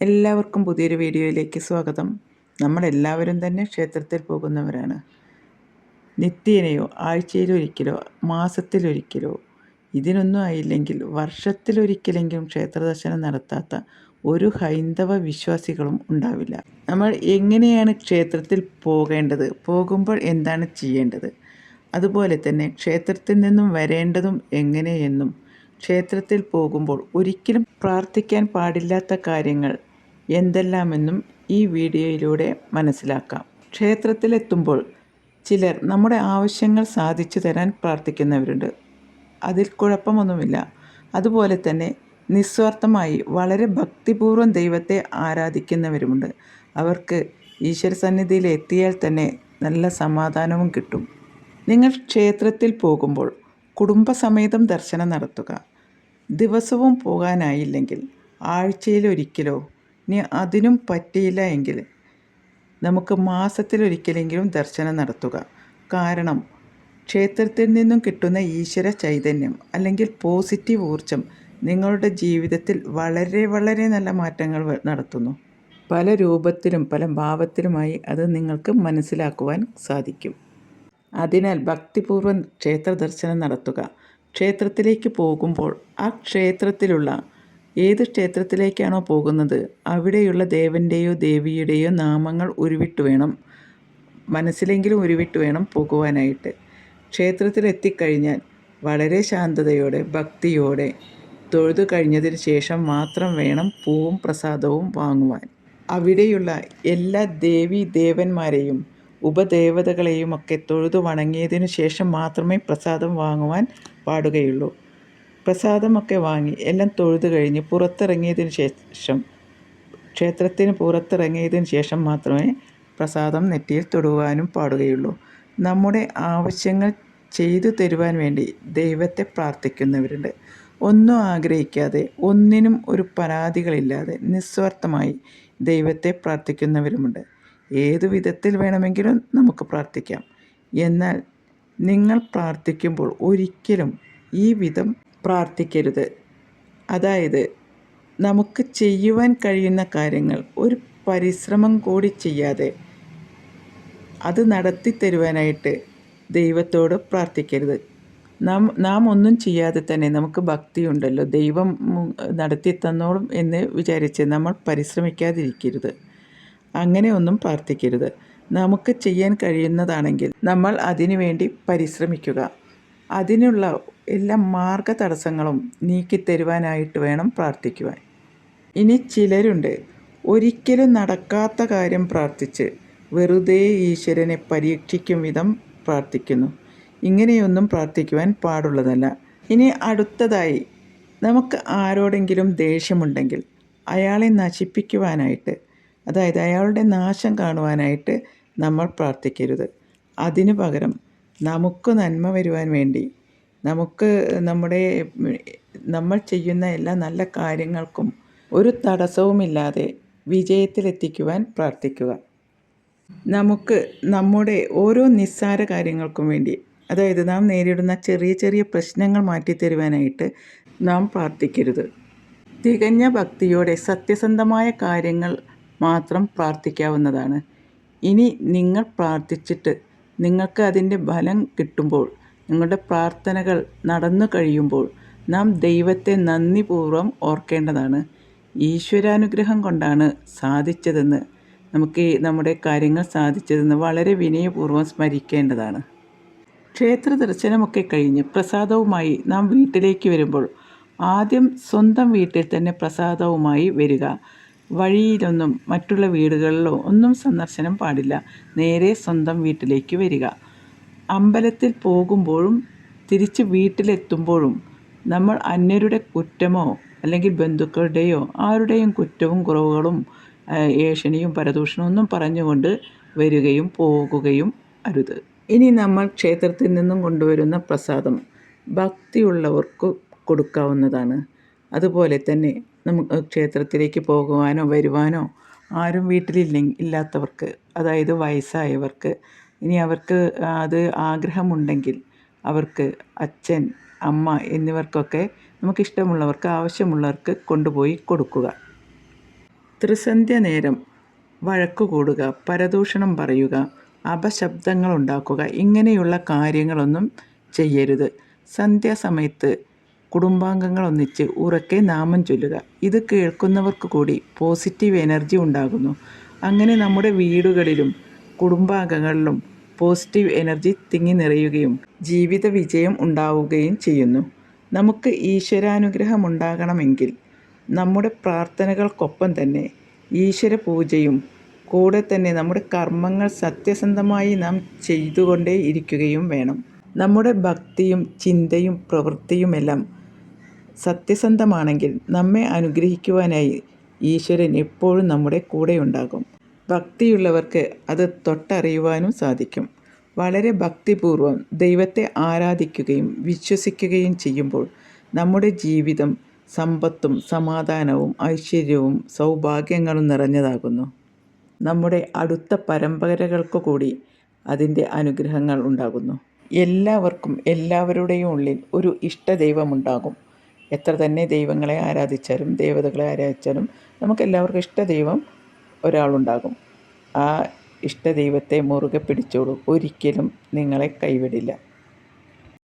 എല്ലാവർക്കും പുതിയൊരു വീഡിയോയിലേക്ക് സ്വാഗതം. നമ്മളെല്ലാവരും തന്നെ ക്ഷേത്രത്തിൽ പോകുന്നവരാണ്. നിത്യേനയോ ആഴ്ചയിലൊരിക്കലോ മാസത്തിലൊരിക്കലോ ഇതിനൊന്നും ആയില്ലെങ്കിൽ വർഷത്തിലൊരിക്കലെങ്കിലും ക്ഷേത്ര ദർശനം നടത്താത്ത ഒരു ഹൈന്ദവ വിശ്വാസികളും ഉണ്ടാവില്ല. നമ്മൾ എങ്ങനെയാണ് ക്ഷേത്രത്തിൽ പോകേണ്ടത്? പോകുമ്പോൾ എന്താണ് ചെയ്യേണ്ടത്? അതുപോലെ തന്നെ ക്ഷേത്രത്തിൽ നിന്നും വരേണ്ടതും എങ്ങനെയെന്നും ക്ഷേത്രത്തിൽ പോകുമ്പോൾ ഒരിക്കലും പ്രാർത്ഥിക്കാൻ പാടില്ലാത്ത കാര്യങ്ങൾ എന്തെല്ലാമെന്നും ഈ വീഡിയോയിലൂടെ മനസ്സിലാക്കാം. ക്ഷേത്രത്തിലെത്തുമ്പോൾ ചിലർ നമ്മുടെ ആവശ്യങ്ങൾ സാധിച്ചു തരാൻ പ്രാർത്ഥിക്കുന്നവരുണ്ട്. അതിൽ കുഴപ്പമൊന്നുമില്ല. അതുപോലെ തന്നെ നിസ്വാർത്ഥമായി വളരെ ഭക്തിപൂർവം ദൈവത്തെ ആരാധിക്കുന്നവരുമുണ്ട്. അവർക്ക് ഈശ്വര സന്നിധിയിൽ എത്തിയാൽ തന്നെ നല്ല സമാധാനവും കിട്ടും. നിങ്ങൾ ക്ഷേത്രത്തിൽ പോകുമ്പോൾ കുടുംബസമേതം ദർശനം നടത്തുക. ദിവസവും പോകാനായില്ലെങ്കിൽ ആഴ്ചയിലൊരിക്കലോ ഇനി അതിനും പറ്റിയില്ല എങ്കിൽ നമുക്ക് മാസത്തിലൊരിക്കലെങ്കിലും ദർശനം നടത്തുക. കാരണം ക്ഷേത്രത്തിൽ നിന്നും കിട്ടുന്ന ഈശ്വര ചൈതന്യം അല്ലെങ്കിൽ പോസിറ്റീവ് ഊർജം നിങ്ങളുടെ ജീവിതത്തിൽ വളരെ വളരെ നല്ല മാറ്റങ്ങൾ നടത്തുന്നു. പല രൂപത്തിലും പല ഭാവത്തിലുമായി അത് നിങ്ങൾക്ക് മനസ്സിലാക്കുവാൻ സാധിക്കും. അതിനാൽ ഭക്തിപൂർവം ക്ഷേത്ര ദർശനം നടത്തുക. ക്ഷേത്രത്തിലേക്ക് പോകുമ്പോൾ ആ ക്ഷേത്രത്തിലുള്ള ഏത് ക്ഷേത്രത്തിലേക്കാണോ പോകുന്നത് അവിടെയുള്ള ദേവന്റെയോ ദേവിയുടെയോ നാമങ്ങൾ ഉരുവിട്ട് വേണം മനസ്സിലെങ്കിലും ഉരുവിട്ട് വേണം പോകുവാനായിട്ട്. ക്ഷേത്രത്തിലെത്തിക്കഴിഞ്ഞാൽ വളരെ ശാന്തതയോടെ ഭക്തിയോടെ തൊഴുതു കഴിഞ്ഞതിന് ശേഷം മാത്രം വേണം പൂവും പ്രസാദവും വാങ്ങുവാൻ. അവിടെയുള്ള എല്ലാ ദേവി ദേവന്മാരെയും ഉപദേവതകളെയും ഒക്കെ തൊഴുതു വണങ്ങിയതിനു ശേഷം മാത്രമേ പ്രസാദം വാങ്ങുവാൻ പാടുകയുള്ളൂ. പ്രസാദമൊക്കെ വാങ്ങി എല്ലാം തൊഴുതു കഴിഞ്ഞ് പുറത്തിറങ്ങിയതിന് ശേഷം ക്ഷേത്രത്തിന് പുറത്തിറങ്ങിയതിന് ശേഷം മാത്രമേ പ്രസാദം നെറ്റിയിൽ തൊടുവാനും പാടുകയുള്ളൂ. നമ്മുടെ ആവശ്യങ്ങൾ ചെയ്തു തരുവാൻ വേണ്ടി ദൈവത്തെ പ്രാർത്ഥിക്കുന്നവരുണ്ട്. ഒന്നും ആഗ്രഹിക്കാതെ ഒന്നിനും ഒരു പരാതികളില്ലാതെ നിസ്വാർത്ഥമായി ദൈവത്തെ പ്രാർത്ഥിക്കുന്നവരുമുണ്ട്. ഏതു വിധത്തിൽ വേണമെങ്കിലും നമുക്ക് പ്രാർത്ഥിക്കാം. എന്നാൽ നിങ്ങൾ പ്രാർത്ഥിക്കുമ്പോൾ ഒരിക്കലും ഈ വിധം പ്രാർത്ഥിക്കരുത്. അതായത് നമുക്ക് ചെയ്യുവാൻ കഴിയുന്ന കാര്യങ്ങൾ ഒരു പരിശ്രമം കൂടി ചെയ്യാതെ അത് നടത്തി തരുവാനായിട്ട് ദൈവത്തോട് പ്രാർത്ഥിക്കരുത്. നാം നാം ഒന്നും ചെയ്യാതെ തന്നെ നമുക്ക് ഭക്തിയുണ്ടല്ലോ. ദൈവം നടത്തി തന്നോളും എന്ന് വിചാരിച്ച് നമ്മൾ പരിശ്രമിക്കാതിരിക്കരുത്. അങ്ങനെയൊന്നും പ്രാർത്ഥിക്കരുത്. നമുക്ക് ചെയ്യാൻ കഴിയുന്നതാണെങ്കിൽ നമ്മൾ അതിനുവേണ്ടി പരിശ്രമിക്കുക. അതിനുള്ള എല്ലാ മാർഗ തടസ്സങ്ങളും നീക്കിത്തരുവാനായിട്ട് വേണം പ്രാർത്ഥിക്കുവാൻ. ഇനി ചിലരുണ്ട് ഒരിക്കലും നടക്കാത്ത കാര്യം പ്രാർത്ഥിച്ച് വെറുതെ ഈശ്വരനെ പരീക്ഷിക്കും വിധം പ്രാർത്ഥിക്കുന്നു. ഇങ്ങനെയൊന്നും പ്രാർത്ഥിക്കുവാൻ പാടുള്ളതല്ല. ഇനി അടുത്തതായി നമുക്ക് ആരോടെങ്കിലും ദേഷ്യമുണ്ടെങ്കിൽ അയാളെ നശിപ്പിക്കുവാനായിട്ട് അതായത് അയാളുടെ നാശം കാണുവാനായിട്ട് നമ്മൾ പ്രാർത്ഥിക്കരുത്. അതിനു പകരം നമുക്ക് നന്മ വരുവാൻ വേണ്ടി നമുക്ക് നമ്മുടെ നമ്മൾ ചെയ്യുന്ന എല്ലാ നല്ല കാര്യങ്ങൾക്കും ഒരു തടസ്സവുമില്ലാതെ വിജയത്തിലെത്തിക്കുവാൻ പ്രാർത്ഥിക്കുക. നമുക്ക് നമ്മുടെ ഓരോ നിസ്സാര കാര്യങ്ങൾക്കും വേണ്ടി അതായത് നാം നേരിടുന്ന ചെറിയ ചെറിയ പ്രശ്നങ്ങൾ മാറ്റിത്തരുവാനായിട്ട് നാം പ്രാർത്ഥിക്കരുത്. തികഞ്ഞ ഭക്തിയോടെ സത്യസന്ധമായ കാര്യങ്ങൾ മാത്രം പ്രാർത്ഥിക്കാവുന്നതാണ്. ഇനി നിങ്ങൾ പ്രാർത്ഥിച്ചിട്ട് നിങ്ങൾക്ക് അതിന്റെ ഫലം കിട്ടുമ്പോൾ നിങ്ങളുടെ പ്രാർത്ഥനകൾ നടന്നു കഴിയുമ്പോൾ നാം ദൈവത്തെ നന്ദിപൂർവം ഓർക്കേണ്ടതാണ്. ഈശ്വരാനുഗ്രഹം കൊണ്ടാണ് സാധിച്ചതെന്ന് നമുക്ക് നമ്മുടെ കാര്യങ്ങൾ സാധിച്ചതെന്ന് വളരെ വിനയപൂർവം സ്മരിക്കേണ്ടതാണ്. ക്ഷേത്ര ദർശനമൊക്കെ കഴിഞ്ഞ് പ്രസാദവുമായി നാം വീട്ടിലേക്ക് വരുമ്പോൾ ആദ്യം സ്വന്തം വീട്ടിൽ തന്നെ പ്രസാദവുമായി വരിക. വഴിയിലൊന്നും മറ്റുള്ള വീടുകളിലോ ഒന്നും സന്ദർശനം പാടില്ല. നേരെ സ്വന്തം വീട്ടിലേക്ക് വരിക. അമ്പലത്തിൽ പോകുമ്പോഴും തിരിച്ച് വീട്ടിലെത്തുമ്പോഴും നമ്മൾ അന്യരുടെ കുറ്റമോ അല്ലെങ്കിൽ ബന്ധുക്കളുടെയോ ആരുടെയും കുറ്റവും കുറവുകളും ഏഷണിയും പരദൂഷണവും ഒന്നും പറഞ്ഞുകൊണ്ട് വരികയും പോകുകയും അരുത്. ഇനി നമ്മൾ ക്ഷേത്രത്തിൽ നിന്നും കൊണ്ടുവരുന്ന പ്രസാദം ഭക്തിയുള്ളവർക്ക് കൊടുക്കാവുന്നതാണ്. അതുപോലെ തന്നെ നമുക്ക് ക്ഷേത്രത്തിലേക്ക് പോകുവാനോ വരുവാനോ ആരും വീട്ടിലില്ല ഇല്ലാത്തവർക്ക് അതായത് വയസ്സായവർക്ക് ഇനി അവർക്ക് അത് ആഗ്രഹമുണ്ടെങ്കിൽ അവർക്ക് അച്ഛൻ അമ്മ എന്നിവർക്കൊക്കെ നമുക്കിഷ്ടമുള്ളവർക്ക് ആവശ്യമുള്ളവർക്ക് കൊണ്ടുപോയി കൊടുക്കുക. ത്രിസന്ധ്യ നേരം വഴക്കു കൂടുക പരദൂഷണം പറയുക അപശബ്ദങ്ങളുണ്ടാക്കുക ഇങ്ങനെയുള്ള കാര്യങ്ങളൊന്നും ചെയ്യരുത്. സന്ധ്യാസമയത്ത് കുടുംബാംഗങ്ങളൊന്നിച്ച് ഉറക്കെ നാമം ചൊല്ലുക. ഇത് കേൾക്കുന്നവർക്ക് കൂടി പോസിറ്റീവ് എനർജി ഉണ്ടാകുന്നു. അങ്ങനെ നമ്മുടെ വീടുകളിലും കുടുംബാംഗങ്ങളിലും പോസിറ്റീവ് എനർജി തിങ്ങി നിറയുകയും ജീവിത വിജയം ഉണ്ടാവുകയും ചെയ്യുന്നു. നമുക്ക് ഈശ്വരാനുഗ്രഹം ഉണ്ടാകണമെങ്കിൽ നമ്മുടെ പ്രാർത്ഥനകൾക്കൊപ്പം തന്നെ ഈശ്വര പൂജയും കൂടെ തന്നെ നമ്മുടെ കർമ്മങ്ങൾ സത്യസന്ധമായി നാം ചെയ്തുകൊണ്ടേ ഇരിക്കുകയും വേണം. നമ്മുടെ ഭക്തിയും ചിന്തയും പ്രവൃത്തിയുമെല്ലാം സത്യസന്ധമാണെങ്കിൽ നമ്മെ അനുഗ്രഹിക്കുവാനായി ഈശ്വരൻ എപ്പോഴും നമ്മുടെ കൂടെയുണ്ടാകും. ഭക്തിയുള്ളവർക്ക് അത് തൊട്ടറിയുവാനും സാധിക്കും. വളരെ ഭക്തിപൂർവം ദൈവത്തെ ആരാധിക്കുകയും വിശ്വസിക്കുകയും ചെയ്യുമ്പോൾ നമ്മുടെ ജീവിതം സമ്പത്തും സമാധാനവും ഐശ്വര്യവും സൗഭാഗ്യങ്ങളും നിറഞ്ഞതാകുന്നു. നമ്മുടെ അടുത്ത പരമ്പരകൾക്ക് കൂടി അതിന്റെ അനുഗ്രഹങ്ങൾ ഉണ്ടാകുന്നു. എല്ലാവർക്കും എല്ലാവരുടെയും ഉള്ളിൽ ഒരു ഇഷ്ടദൈവമുണ്ടാകും എത്ര തന്നെ ദൈവങ്ങളെ ആരാധിച്ചാലും ദേവതകളെ ആരാധിച്ചാലും നമുക്കെല്ലാവർക്കും ഇഷ്ടദൈവം ഒരാളുണ്ടാകും. ആ ഇഷ്ടദൈവത്തെ മുറുകെ പിടിച്ചോളൂ. ഒരിക്കലും നിങ്ങളെ കൈവിടില്ല.